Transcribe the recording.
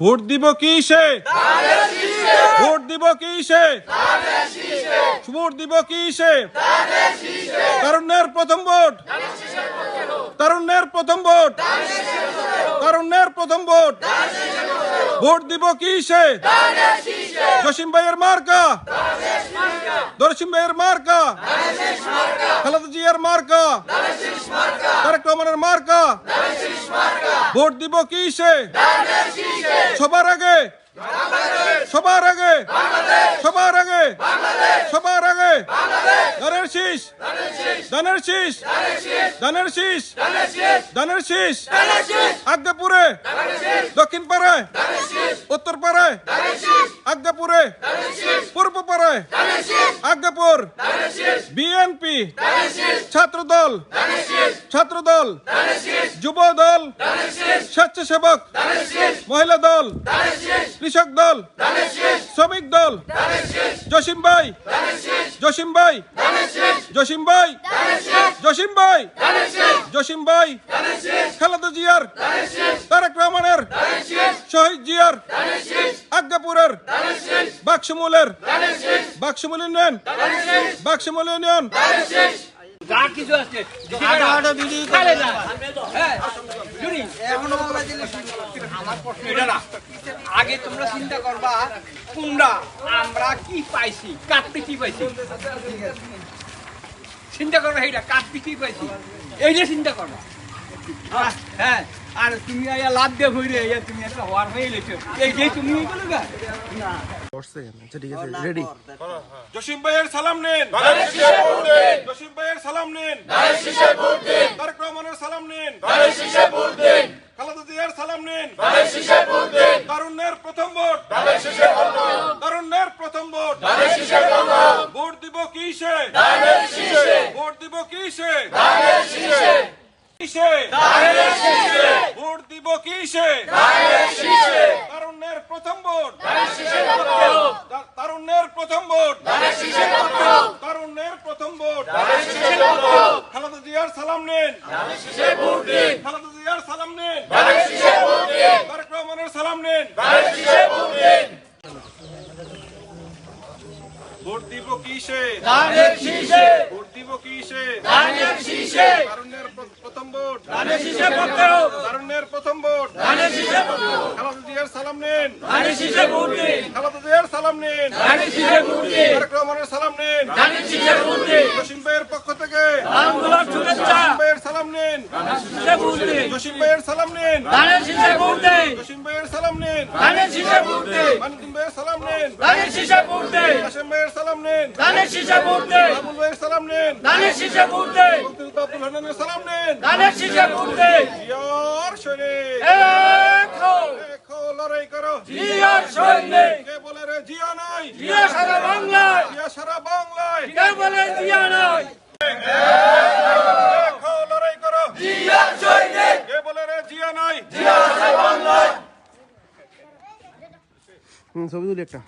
Vote দিব কিসে? Vote দিব কিসে? ভোট দিব কিসে? তরুণের প্রথম ভোট। তরুণের প্রথম ভোট। তরুণের প্রথম ভোট। ভোট দিব কিসে? জসিম ভাইয়ের মার্কা। দর্শিম ভাইয়ের মার্কা খালেদা জিয়ার মার্কা তারেক রহমানের মার্কা ভোট দিব কিসে সবার আগে সবার আগে সবার আগে সবার আগে ধানের শীষ ধানের শীষ ধানের শীষ ধানের শীষ আজ্ঞাপুরে দক্ষিণ পাড়ায় উত্তর পাড়ায় আজ্ঞাপুরে পূর্ব পাড়ায় আজ্ঞাপুর বিএনপি ছাত্রদল ছাত্রদল যুব দল স্বেচ্ছাসেবক মহিলা দল কৃষক দল শ্রমিক দল জসিম ভাই জসিম ভাই। জসিম ভাই। জসিম ভাই। জসিম ভাই। খালেদা জিয়ার। তারেক রহমানের। শহীদ জিয়ার। আজ্ঞাপুরের। বাক্সমুলের। বাক্সমুল ইউনিয়ন। বাক্সমুল ইউনিয়ন। যা কিছু আছে হ্যাঁ। আমার প্রশ্ন এটা না। আগে তোমরা চিন্তা করবা তোমরা আমরা কি পাইছি? কাটতে কি পাইছি? চিন্তা করবা এইটা কাটতে কি পাইছি? এইটা চিন্তা করবা। হ্যাঁ, হ্যাঁ আর তুমি আয়া লাভ দিয়ে ভরে আয়া তুমি একটা হওয়ার হয়ে লেছো এই যে তুমি এইগুলো গা। জসিম ভাইয়ের সালাম নিন। জসিম ভাইয়ের সালাম নিন তারেক রহমানের সালাম নিন খালেদা জিয়ার সালাম নিন তারুণ্যের তারুণ্যের প্রথম ভোট। ভোট দিব কিসে? ভোট দিব কিসে? কিসে? ভোট দিব কিসে? তারুণ্যের প্রথম ভোট। তা- প্রথম ভোট। তারুণ্যের প্রথম ভোট। খালেদা জিয়ার সালাম নিন। খালেদা জিয়ার সালাম নিন তারেক রহমানের সালাম নিন ভোট দিব শীষে। ভোট দিব কিসে তারুণ্যের প্র- প্রথম ভোট। তারুণ্যের প্রথম ভোট। খালেদা জিয়ার সালাম নিন। খালেদা জিয়ার সালাম নিন। তারেক রহমানের সালাম নিন। জসিম ভাইয়ের পক্ষ থেকে। ভাইয়ের সালাম নিন। জসিম ভাইয়ের সালাম নিন। জসিম ভাইয়ের সালাম নিন। ভাইয়ের সালাম নিন। কাশেম ভাইয়ের সালাম নিন। আবুল ভাইয়ের সালাম নিন। আব্দুল হান্নানের সালাম নিন। জিয়ার লড়াই করো। কে ছবি তুলি একটা